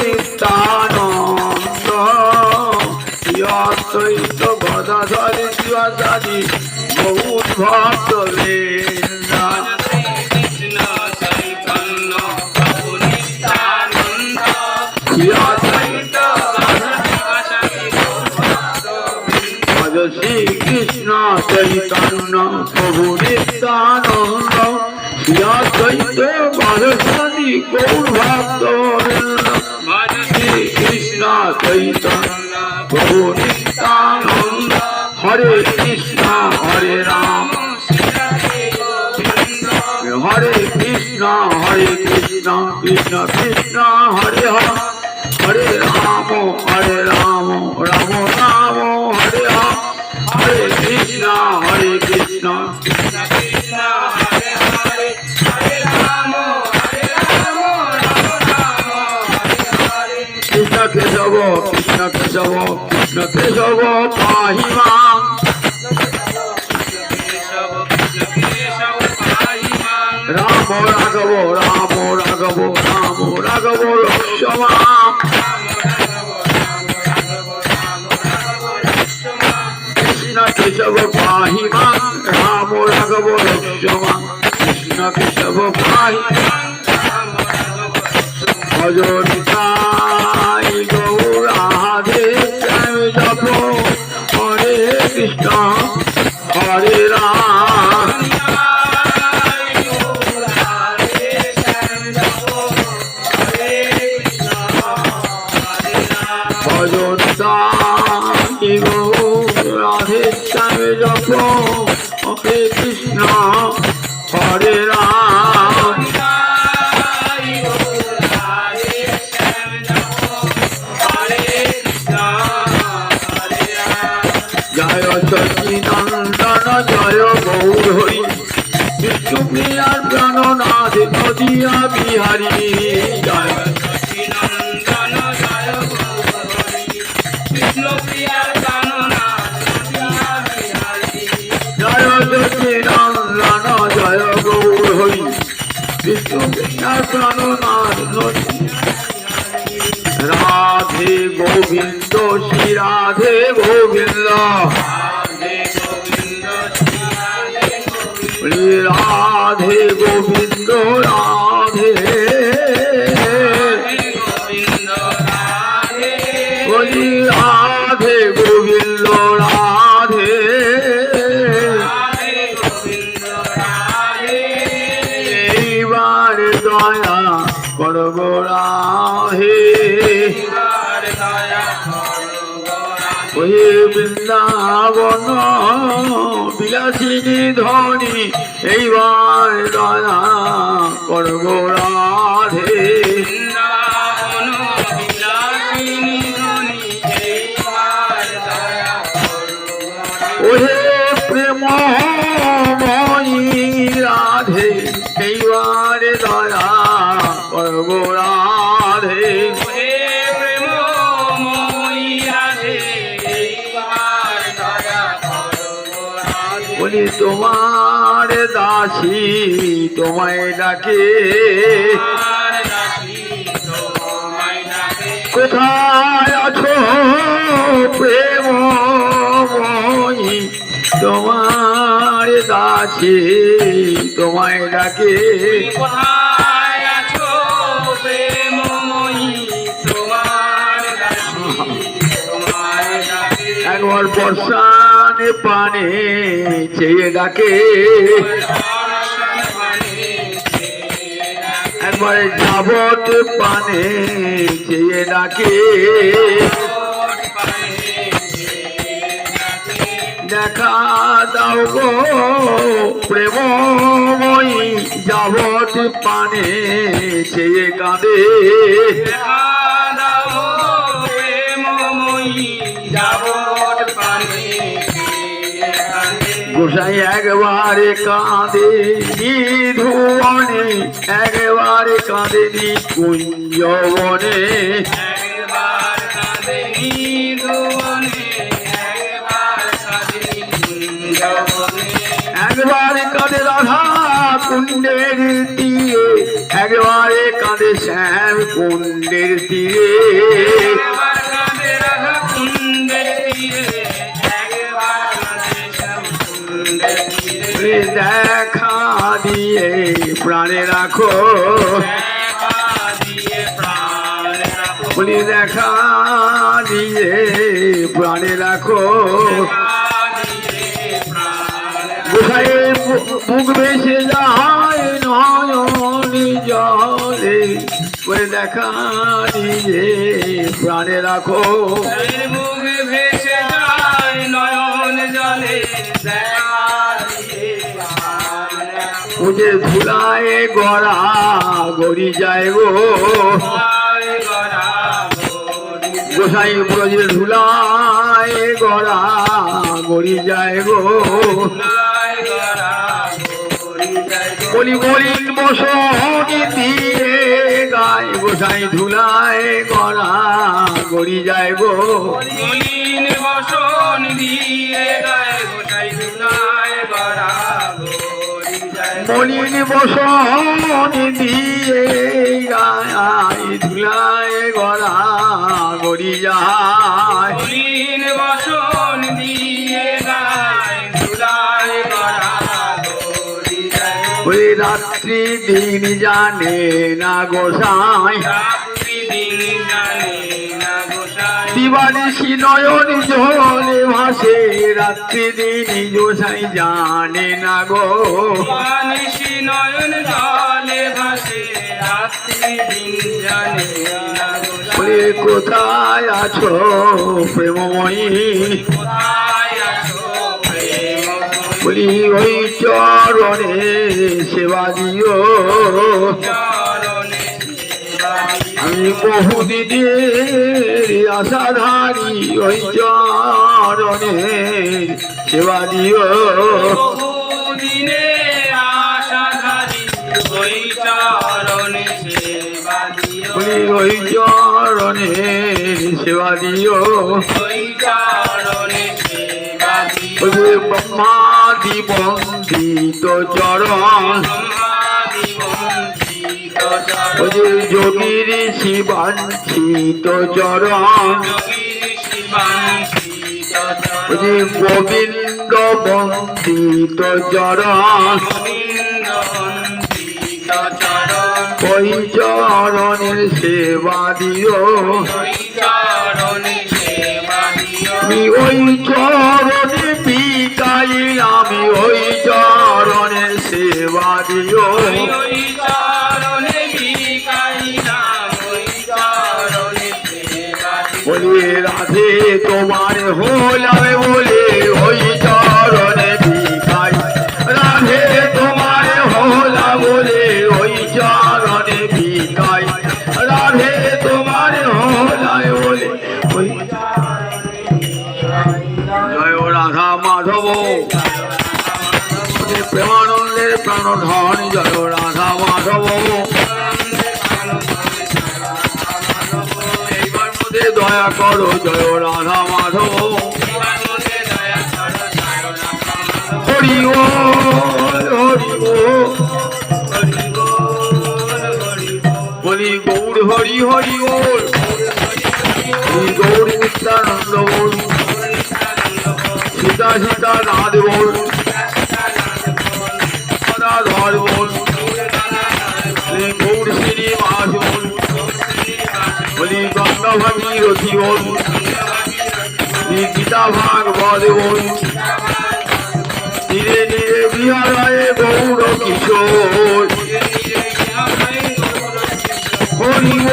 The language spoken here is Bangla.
নিত্যানন্দ অদ্বৈত গদাধরি শিবাচারি বহুত ভক্ত শ্রী কৃষ্ণ চৈতন্য প্রভু নিত্যানন্দ শ্রীঅদ্বৈত গদাধরি গৌর ভক্ত শ্রী কৃষ্ণ চৈতন্য প্রভু নিত্যানন্দ হরে কৃষ্ণ হরে রাম হরে কৃষ্ণ হরে কৃষ্ণ কৃষ্ণ কৃষ্ণ হরে হরে হরে রাম হরে রাম রাম রাম হরে হরে হরে কৃষ্ণ হরে কৃষ্ণ কৃষ্ণ কৃষ্ণ কেশব কৃষ্ণ কেশব পাহিমা রাম রাঘব রাম রাঘব রাম রাঘব লক্ষ্মণা কৃষ্ণ কেশব পাহিমা রাম কৃষ্ণ হরে রাম ভজনিতাই গৌরাধে প্রেম জপ হরে কৃষ্ণ জয় সচিনন্দন জয় গৌর বিষ্ণুপ্রিয়ার প্রাণনাথ নদিয়া বিহারী জয় জয় সচিনন্দন জয় গৌর বিষ্ণুপ্রিয়ার প্রাণনাথ নদিয়া গোবিন্দ শ্রী রাধে গোবিন্দ। রাধে গোবিন্দ রাধে। রাধে গোবিন্দ রাধে। এইবার দয়া করব রাধে। ওই বৃন্দাবন বিলাসিনী ধনী এইবার দয়া করব রাধে বলি তোমার দাসী তোমায় ডাকে। কোথায় আছো প্রেমময়ী তোমার দাসী তোমায় ডাকে। কোথায় আছো প্রেমময়ী তোমার দাসী তোমার ডাকে। একবার বর্ষানে পানে চেয়ে ডাকে। একবার যাবত পানে চেয়ে ডাকে। দেখা দাও গো প্রেমময়ী, যাবত পানে চেয়ে কাঁদে। গোসাই একবারে কাঁদে নিধুবনে একবারে কাঁদে নি কুঞ্জবনে। একবার কাঁদে রাধা কুণ্ডের তীরে একবারে কাঁদে শ্যাম কুণ্ডের তীরে। দেখা দিয়ে প্রাণে রাখো। বলি দেখা দিয়ে প্রাণে রাখো। গোসাই মুখ বেশে যায় নয়ন জলে? বলে দেখা দিয়ে প্রাণে রাখো। মুখে ভেসে যায় নয়ন জলে? মুঝে ধুলায় গড়া, গড়ি যায় গো গোসাই ব্রজে ধুলায় গড়া, গড়ি যায় গো। বলি বলিন বসনি দিয়ে গায়, গোসাই ধুলায় গড়া, গড়ি যায় গো বসন দিয়ে গোসাই। মলিন বসনি দিয়ে গায় ধুলায় গড়া গড়ি যায়। মলিন বসন দিয়ে দুলায় গড়া ওই রাত্রি দিন জানে না গোসাই রাত্রি দিন দিবানিশি নয়ন জলে ভাসে রাত্রি দিন গোসাই জানে না গো। মানিসি নয়ন জলে ভাসে রাত্রি দিন জানে না কোথায় আছো প্রেমময়ী? কোথায় আছো বলি ওই চরণে সেবা দিও। আমি বহুদিনের আশাধারী ওই চরণে সেবা দিও ওই চরণে সেবা দিও। ওই চরণে সেবা দিও ওই চরণে সেবা দিও। ওই ব্রহ্মাদি বন্দিত চরণ যোগীর শিবাঞ্ছিত চরণ গোবিন্দ বন্দিত চরণ। ওই চরণের সেবা দিও। ওই চরণে বিকাই আমি ওই চরণের সেবা দিও। বলি রাধে তোমার হলাম বলে, ওই চরণে বিকাই রাধে তোমার হলা বলে, ওই চরণে বিকাই রাধে তোমার হলা বলে জয় রাধা মাধব। প্রেমানন্দের প্রাণধন জয় দয়া করো জয় রাধা মাধব জীবনে দয়া করো, জয় রাধা মাধব। হরি ও হরি ও হরি বল, হরি বল, বলি গৌর হরি হরি ওল হরি গৌর নিত্যানন্দ বল সীতা সীতা নাদ বল সদাধর বল শ্রী গৌর শ্রীনিবাস বল বলি গঙ্গা ভাগীরথী জীবন শ্রী গীতা ভাগবত ধীরে ধীরে বিহারায় গৌর কিশোর হরিব।